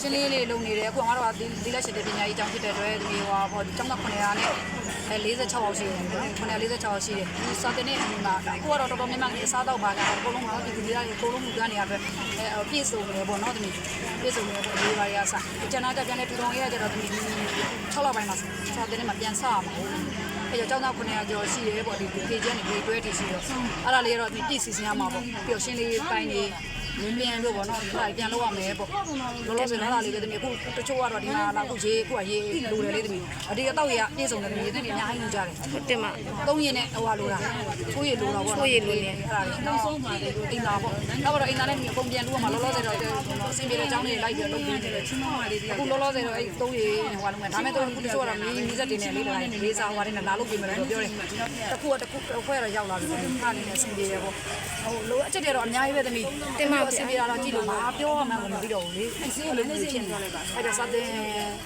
ရှင်းလေးလေးလုပ်နေတယ်အခုငါတို့ကဒီလက်ရှိတဲ့ပညာရေးအကြောင်းဖြစ်တဲ့အတွက်ဒီဟိုဟောကျောင်းသား900နဲ့အဲ46အောင်ရှိတယ်နော်946အောင်ရှိတယ်ဒီစာတင်နေအမှာအခုကတော့တော်တော်များများအစားတော့ပါကအကုန်လုံးကတော့ဒီဒီကအကုန်လုံးလူကနေရအတွက်အဲပြည့်စုံတယ်ပေါ့နော်တမီးပြည့်စုံတယ်ပေါ့ဒီပါရအစားကျွန်တော်ကပြန်လဲတူတော်ရကြတော့တမီး6လောက်ပိုင်းမှာစာတင်နေမှာပြန်ဆရမှာအဲကြောင့်ကျောင်းသား900ကျော်ရှိတယ်ပေါ့ဒီပေကျန်းနေပေတွဲတည်ရှိတော့အဲ့ဒါလေးကတော့ဒီပြည့်စီစဉ်ရမှာပေါ့ပျော်ရှင်းလေးပိုင်းနေ လင်းပြန်လို့ပေါ့နော်ဒီကပြန်လောက်ရမယ်ပေါ့လောလောဆယ်လာလေးပဲတမီးအခုတချို့ကတော့ဒီမှာလာအခုရေးအခုကရေးလိုတယ်လေးတမီးအဒီကတော့ရပြည့်စုံတယ်တမီးတဲ့နေအများကြီးယူကြတယ်ဟုတ်တယ်မသုံးရင်နဲ့ဟိုဟာလိုတာချိုးရလိုတာပေါ့အဲ့ဒါလေးနောက်ဆုံးပါတယ်အင်တာပေါ့နောက်တော့အင်တာနဲ့အကုန်ပြန်လို့မှာလောလောဆယ်တော့အဆင်ပြေတဲ့အကြောင်းလေးလိုက်ပြီးလုပ်ပြီးနေတယ်ချင်းမောင်းပါလေးအခုလောလောဆယ်တော့အဲ့သုံးရဟိုဟာလုံးမဲ့ဒါမဲ့တော့အခုတချို့ကတော့မီးမီးစက်တင်နေလေးတော့လေးစားဟိုဟာတွေနဲ့လာလုပ်ပြီးမယ်လို့ပြောတယ်တစ်ခုတစ်ခုခွဲတော့ရောက်လာပြီအားလေးနဲ့အဆင်ပြေတယ်ပေါ့ဟိုလိုအချက်တွေတော့အများကြီးပဲသမီးတင်မအဆင်ပြေတာတော့ကြည့်လို့မပြောရမှန်းမပြီးတော့ဘူးလေအစင်းလေးလေးဖြစ်နေတယ်အဲ့ဒါစတဲ့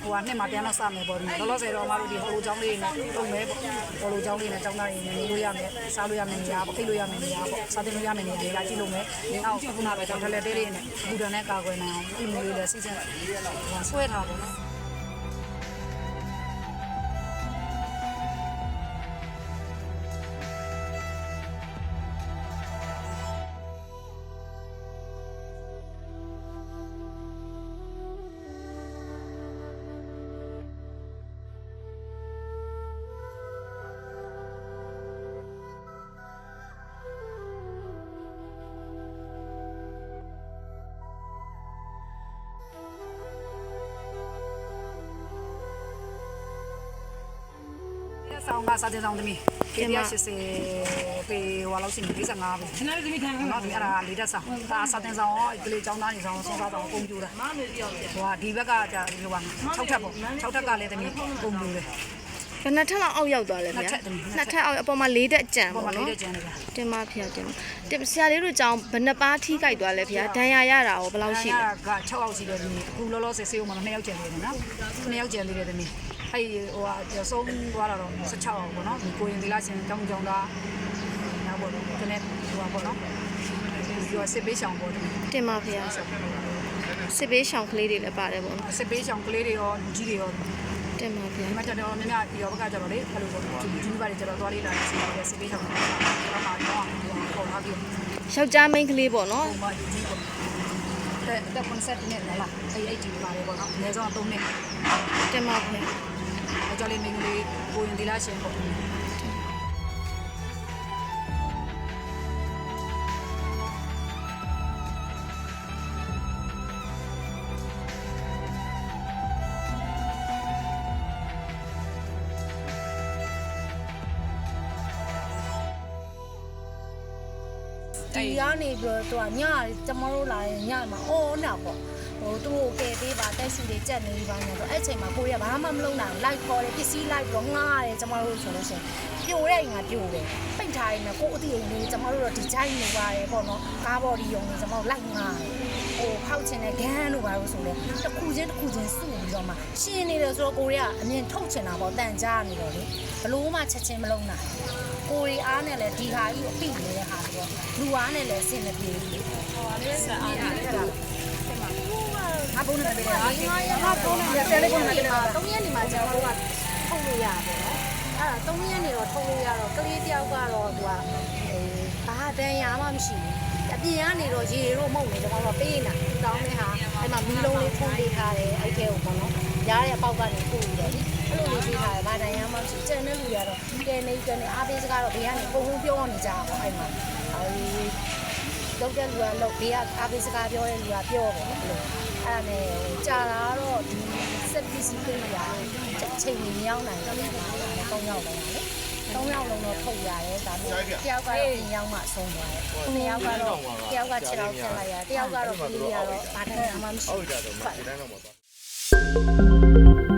ဟိုဟာနှစ်မှာပြန်တော့စမယ်ပေါ့ဒီလောလောဆယ်တော့မတို့ဒီဟိုအကြောင်းလေးနဲ့လုပ်မယ်ပေါ့ဟိုလိုအကြောင်းလေးနဲ့အကြောင်းသားတွေနဲ့နေလို့ရမယ်စားလို့ရမယ်နေရာပေါ့ဖိတ်လို့ရမယ်နေရာပေါ့စားတင်လို့ရမယ်နေရာတွေကကြည့်လို့မယ်နောက်ခုနပဲတော့ထလက်သေးလေးနဲ့ဘူဒန်နဲ့ကာကွယ်နိုင်အောင်ဒီမျိုးလေးလည်းစီစဉ်ဟိုဆွဲထားပါတော့ ဆောင်းကစာတင်ဆောင်သမီး180ပေဟိုလောက်ရှိနေ55ပဲခဏလေးသမီးထိုင်အောင်နော်ဒီအဲ့ဒါလေးတက်ဆောင်ဒါစာတင်ဆောင်ရောဒီလေចောင်းသားနေဆောင်ဆုံးသားဆောင်အကုန်ပြူတာမမေပြောပြဟိုဒီဘက်ကကြာဒီဟိုက6ထပ်ပေါ့6ထပ်ကလည်းသမီးအကုန်ပြူတယ်ဘယ်နှစ်ထပ်လောက်အောက်ရောက်သွားလဲဗျာနှစ်ထပ်သမီးနှစ်ထပ်အောက်အပေါ်မှာ၄တက်ကြံပေါ်မှာပေါ့လေးနော်တက်ကျန်နေတာတင်မဖေတင်မတင်ဆရာလေးတို့ကြောင့်ဘယ်နှစ်ပါးထိကြိုက်သွားလဲဗျာဒဏ်ရာရတာရောဘယ်လောက်ရှိလဲက6ယောက်ရှိတယ်ဒီအခုလောလောဆယ်ဆေးဦးမှာ2ယောက်ကျန်သေးတယ်နော်2ယောက်ကျန်သေးတယ်သမီး အဲ့ဟိုကဆုံးသွားတာတော့16ယောက်ပေါ့နော်ဒီကိုရင်ဒီလားရှင်ကြောင်းကြောင်းသားနောက်ပေါ့နော်ဒီနေ့ဟိုပါပေါ့နော်ဒီကစစ်ပေးဆောင်ပေါ့သမီးတင်မဖေစစ်ပေးရှောင်ကလေးတွေလည်းပါတယ်ပေါ့နော်စစ်ပေးဆောင်ကလေးတွေရောလူကြီးတွေရောတင်မဖေဒီမှာကျတော့များများဒီရောဘက်ကကျတော့လေအဲ့လိုပေါ့ဒီဒီပါတွေကျတော့သွားလေးလာစီတယ်စစ်ပေးဆောင်တော့မှတော့ပေါ်လာပြီးယောက်ျားမိန်းကလေးပေါ့နော်ဟိုမှာဒီပေါ့တဲ့တဲ့ concept နဲ့လားအဲ့အဲ့ဒီပါတယ်ပေါ့နော်အနည်းဆုံး3နှစ်တင်မဖေ အကြော်လေးမင်းလေးကိုရင်ဒီလားရှင်ပေါ့ဒီကနေပြီးတော့သူကညကျမတို့လာရင်ညမှာအော်နာပေါ့ ဟိုသူ့ကိုကယ်ပေးပါတက်စုတွေကြက်နေပါနေတော့အဲ့ချိန်မှာကိုရဘာမှမလုပ်နိုင်ဘူးလိုက်ခေါ်တယ်ပစ္စည်းလိုက်တော့ငားတယ်ကျမတို့ဆိုလို့ရှိရင်ပြိုတဲ့ငါပြိုတယ်ပိတ်ထားရင်ကိုအတိအုံလေးကျမတို့တော့ဒီချိုင်းနေပါတယ်ပေါ့နော်ကားဘော်ဒီယုံနေကျမတို့လိုက်ငားတယ်ဟိုခောက်ချင်တဲ့ဂန်းတို့ဘာလို့ဆိုလဲတစ်ခုချင်းတစ်ခုချင်းစုပြီးတော့မှရှင်းနေတယ်ဆိုတော့ကိုရီးယားအမြင်ထုတ်ချင်တာပေါ့တန်ကြားနေတော့လေဘလို့မှချက်ချင်းမလုံးနိုင်ကိုရီအားနဲ့လည်းဒီဟာကြီးကိုအပိနေတဲ့ဟာဆိုတော့လူအားနဲ့လည်းအဆင်မပြေဘူးဟိုဟာလေးစအားနဲ့လည်း ငါဘုန်းနဲ့ပဲငါငါဘုန်းနဲ့ဆယ်လေးဘုန်းနဲ့ပါ3ရက်နေမှာကျတော့ကထုတ်လို့ရပါတော့အဲ့ဒါ3ရက်နေတော့ထုတ်လို့ရတော့ကလေးတယောက်ကတော့သူကအေးဘာတန်ရမှမရှိဘူးအပြင်ကနေတော့ရေတို့မုတ်နေကျွန်တော်တို့ပေးနေတာတောင်းတဲ့ဟာအဲ့မှာမီးလုံးလေးဖုံးပေးထားတယ်အဲ့ထဲကိုပေါ့နော်ရားတဲ့အပေါက်ကနေပို့ပြီးတော့အဲ့လိုလေးပေးထားတယ်ဘာတန်ရမှမရှိကျန်တဲ့လူတွေကတော့ကဲနေကဲနေအားပေးစကားတော့ဘေးကနေပုံပုံပြောနေကြတာပေါ့အဲ့မှာအဲဒီ လောက်တဲ့လူကလောက်ဘေးကအားပေးစကားပြောတဲ့လူကပြောတယ်အဲ့လိုအဲ့ဒါနဲ့ကြာလာတော့ဒီစက်ပစ္စည်းတွေရချိန်မမြောင်းနိုင်တယ်၃ယောက်လုံးလေ၃ယောက်လုံးတော့ထုတ်ရတယ်ဒါပေမဲ့တယောက်ကတော့ပြင်ရောက်မှဆုံးသွားတယ်။နှစ်ယောက်ကတော့တယောက်ကခြေထောက်ဖြတ်လိုက်ရတယ်တယောက်ကတော့ကလေးကတော့ဘာတန်းမှမရှိဘူး။ဟုတ်ကြတော့ဒီတိုင်းတော့မသွား